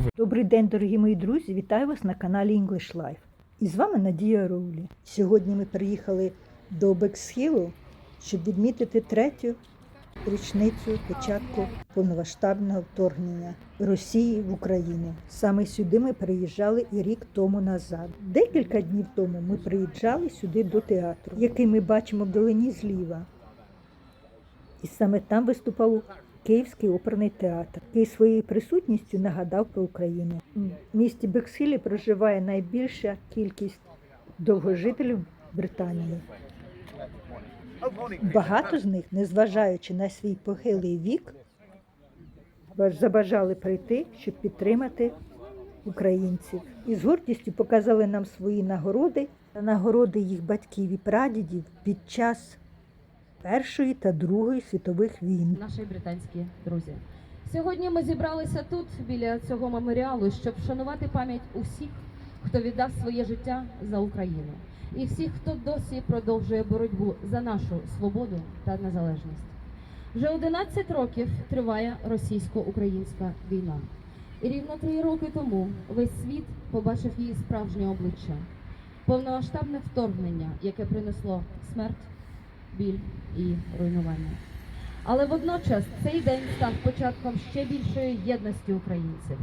Івр. Добрий день, дорогі мої друзі! Вітаю вас на каналі English Life. І з вами Надія Роулі. Сьогодні ми приїхали до Бексхілу, щоб відмітити третю річницю початку повномасштабного вторгнення Росії в Україну. Саме сюди ми приїжджали і рік тому назад. Декілька днів тому ми приїжджали сюди до театру, який ми бачимо вдалині зліва. І саме там виступав Київський оперний театр, який своєю присутністю нагадав про Україну. В місті Бексхілі проживає найбільша кількість довгожителів Британії. Багато з них, незважаючи на свій похилий вік, забажали прийти, щоб підтримати українців. І з гордістю показали нам свої нагороди нагороди їх батьків і прадідів під час Першої та Другої світових війн. наші британські друзі. Сьогодні ми зібралися тут, біля цього меморіалу, щоб вшанувати пам'ять усіх, хто віддав своє життя за Україну, і всіх, хто досі продовжує боротьбу за нашу свободу та незалежність. Вже 11 років триває російсько-українська війна. І рівно три роки тому весь світ побачив її справжнє обличчя повномасштабне вторгнення, яке принесло смерть, біль і руйнування. Але водночас цей день став початком ще більшої єдності українців,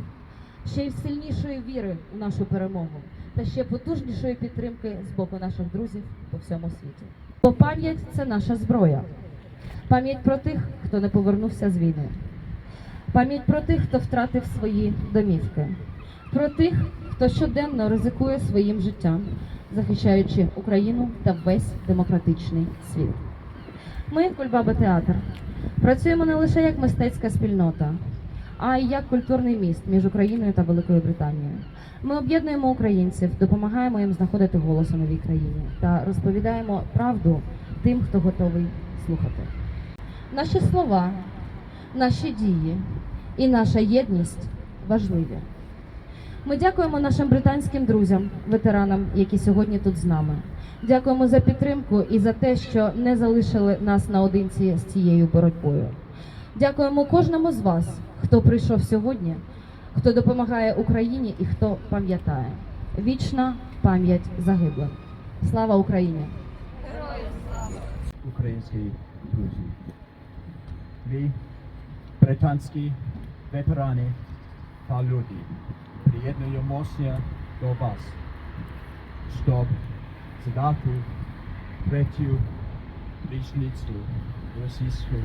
ще й сильнішої віри у нашу перемогу та ще потужнішої підтримки з боку наших друзів по всьому світі. Бо пам'ять це наша зброя. Пам'ять про тих, хто не повернувся з війни. Пам'ять про тих, хто втратив свої домівки, про тих, хто щоденно ризикує своїм життям, захищаючи Україну та весь демократичний світ. Ми, Кульбаба Театр, працюємо не лише як мистецька спільнота, а й як культурний міст між Україною та Великою Британією. Ми об'єднуємо українців, допомагаємо їм знаходити голос у новій країні та розповідаємо правду тим, хто готовий слухати. Наші слова, наші дії і наша єдність важливі. Ми дякуємо нашим британським друзям, ветеранам, які сьогодні тут з нами. Дякуємо за підтримку і за те, що не залишили нас наодинці з цією боротьбою. Дякуємо кожному з вас, хто прийшов сьогодні, хто допомагає Україні і хто пам'ятає. Вічна пам'ять загиблим. Слава Україні! українські друзі. Ми, британські ветерани та люди, приєднуємося до вас, щоб згадати третю річницю російського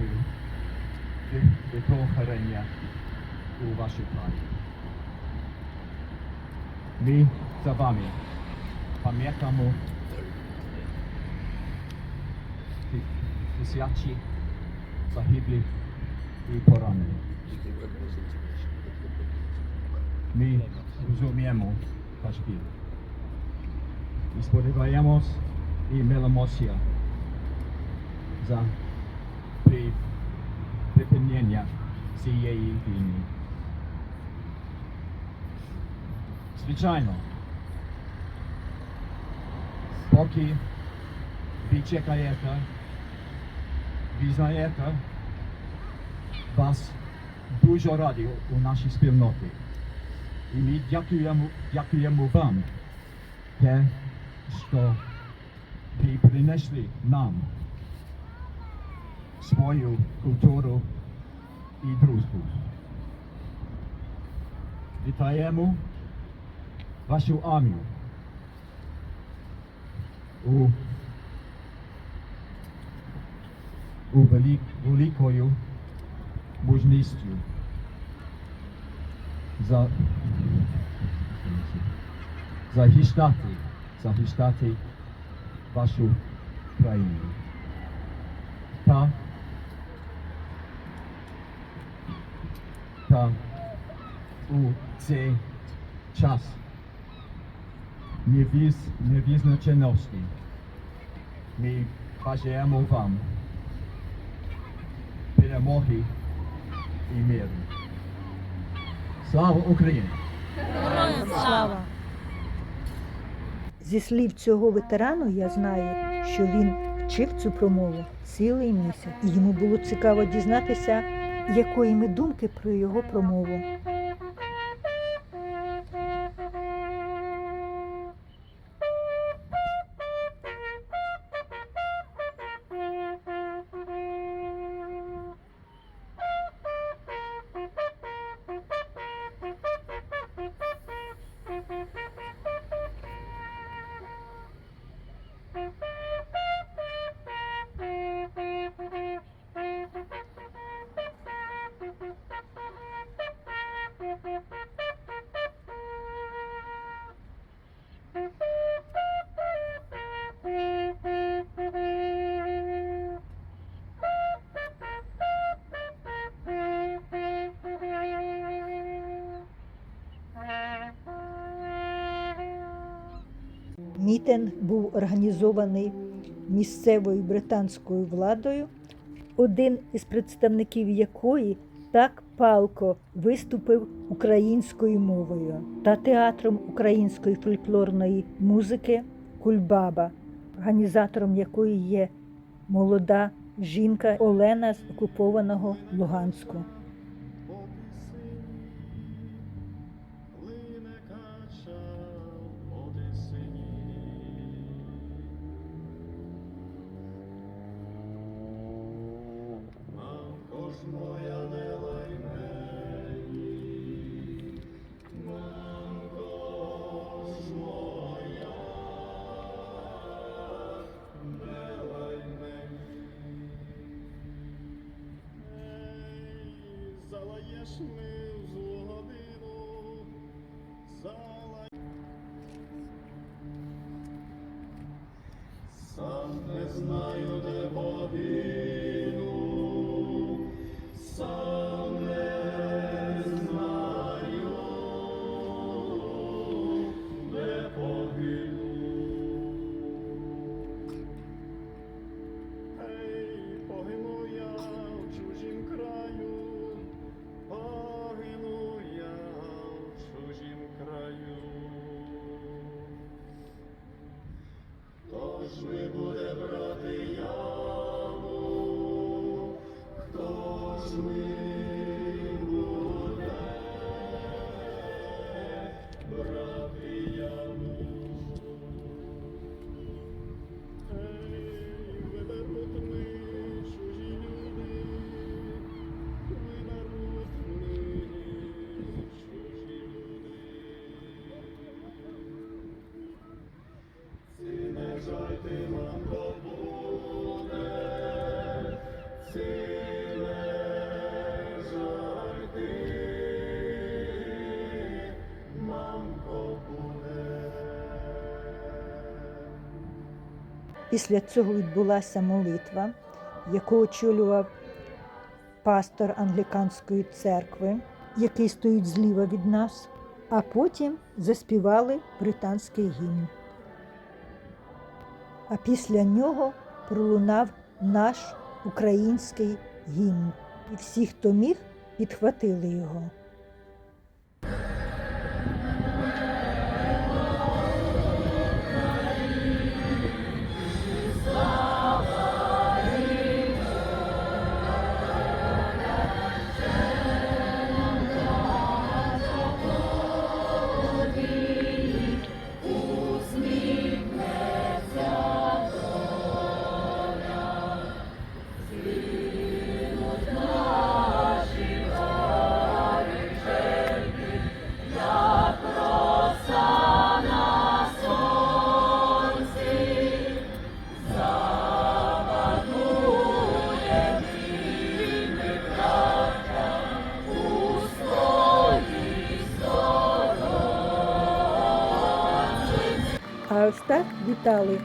випрохорення у вашій країні. Ми за вами пам'ятаємо тисячі загиблих і поранених. Ми розуміємо ваш біль. І сподіваємось і молимося за при- припинення цієї війни. Звичайно, поки ви чекаєте ви знаєте, вас дуже раді у нашій спільноті. І ми дякуємо, дякуємо вам те, що ви принесли нам свою культуру і дружбу. Вітаємо вашу армію у у велик, великою мужністю за захищати, захищати вашу країну. Та, та у цей час невіз, невизначеності ми бажаємо вам перемоги і миру. Слава Україні! Слава! Зі слів цього ветерану я знаю, що він вчив цю промову цілий місяць. І йому було цікаво дізнатися, якої ми думки про його промову. Мітинг був організований місцевою британською владою, один із представників якої так палко виступив українською мовою та театром української фольклорної музики Кульбаба, організатором якої є молода жінка Олена з окупованого Луганську. Ми в злу годину. Сам не знаю, де погину, Після цього відбулася молитва, яку очолював пастор англіканської церкви, який стоїть зліва від нас, а потім заспівали британський гімн. А після нього пролунав наш український гімн. І всі, хто міг, підхватили його. Так вітали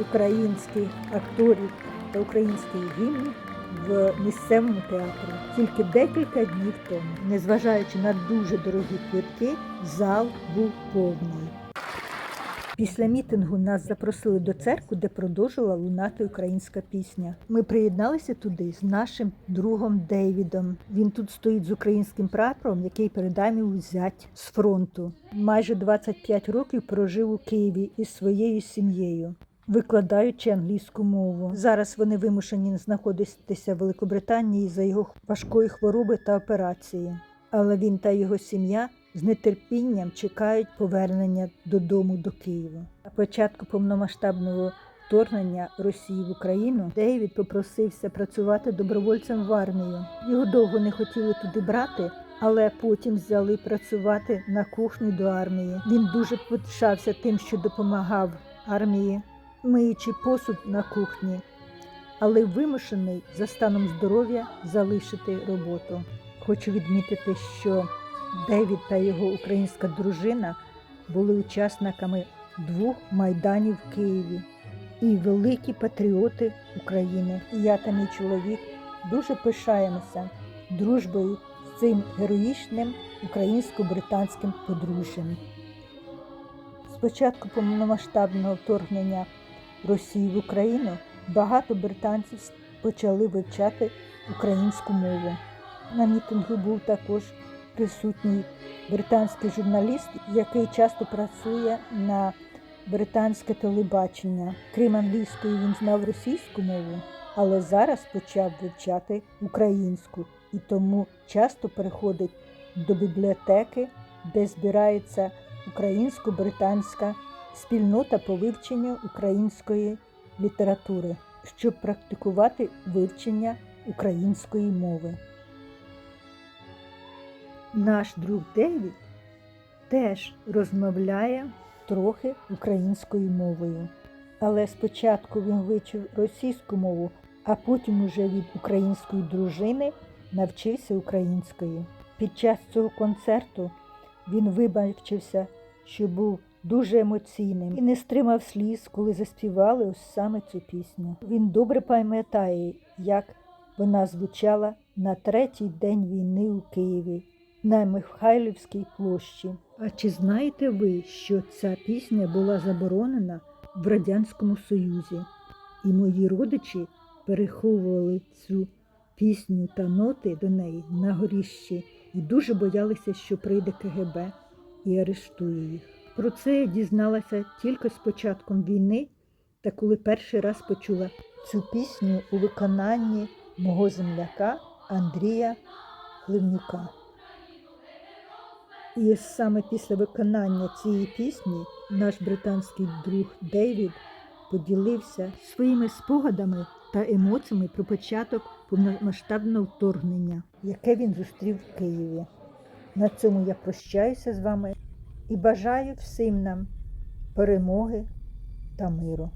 українських акторів та український гімн в місцевому театрі тільки декілька днів тому. Незважаючи на дуже дорогі квитки, зал був повний. Після мітингу нас запросили до церкви, де продовжила лунати українська пісня. Ми приєдналися туди з нашим другом Дейвідом. Він тут стоїть з українським прапором, який передав йому зять з фронту. Майже 25 років прожив у Києві із своєю сім'єю. Викладаючи англійську мову. Зараз вони вимушені знаходитися в Великобританії за його важкої хвороби та операції. Але він та його сім'я з нетерпінням чекають повернення додому до Києва. На початку повномасштабного вторгнення Росії в Україну Дейвід попросився працювати добровольцем в армію. Його довго не хотіли туди брати. Але потім взяли працювати на кухні до армії. Він дуже потішався тим, що допомагав армії, миючи посуд на кухні, але вимушений за станом здоров'я залишити роботу. Хочу відмітити, що Девід та його українська дружина були учасниками двох майданів в Києві і великі патріоти України. І я та мій чоловік дуже пишаємося дружбою з цим героїчним українсько-британським подружжям. початку повномасштабного вторгнення Росії в Україну багато британців почали вивчати українську мову. На мітингу був також присутній британський журналіст, який часто працює на британське телебачення. Крім англійської, він знав російську мову, але зараз почав вивчати українську і тому часто приходить до бібліотеки, де збирається українсько-британська спільнота по вивченню української літератури, щоб практикувати вивчення української мови. Наш друг Девід теж розмовляє трохи українською мовою. Але спочатку він вивчив російську мову, а потім уже від української дружини навчився українською. Під час цього концерту він вибачився, що був дуже емоційним і не стримав сліз, коли заспівали ось саме цю пісню. Він добре пам'ятає, як вона звучала на третій день війни у Києві на Михайлівській площі. А чи знаєте ви, що ця пісня була заборонена в Радянському Союзі? І мої родичі переховували цю пісню та ноти до неї на горіщі і дуже боялися, що прийде КГБ і арештує їх. Про це я дізналася тільки з початком війни, та коли перший раз почула цю пісню у виконанні мого земляка Андрія Гливнюка. І саме після виконання цієї пісні наш британський друг Дейвід поділився своїми спогадами та емоціями про початок повномасштабного вторгнення, яке він зустрів в Києві. На цьому я прощаюся з вами і бажаю всім нам перемоги та миру.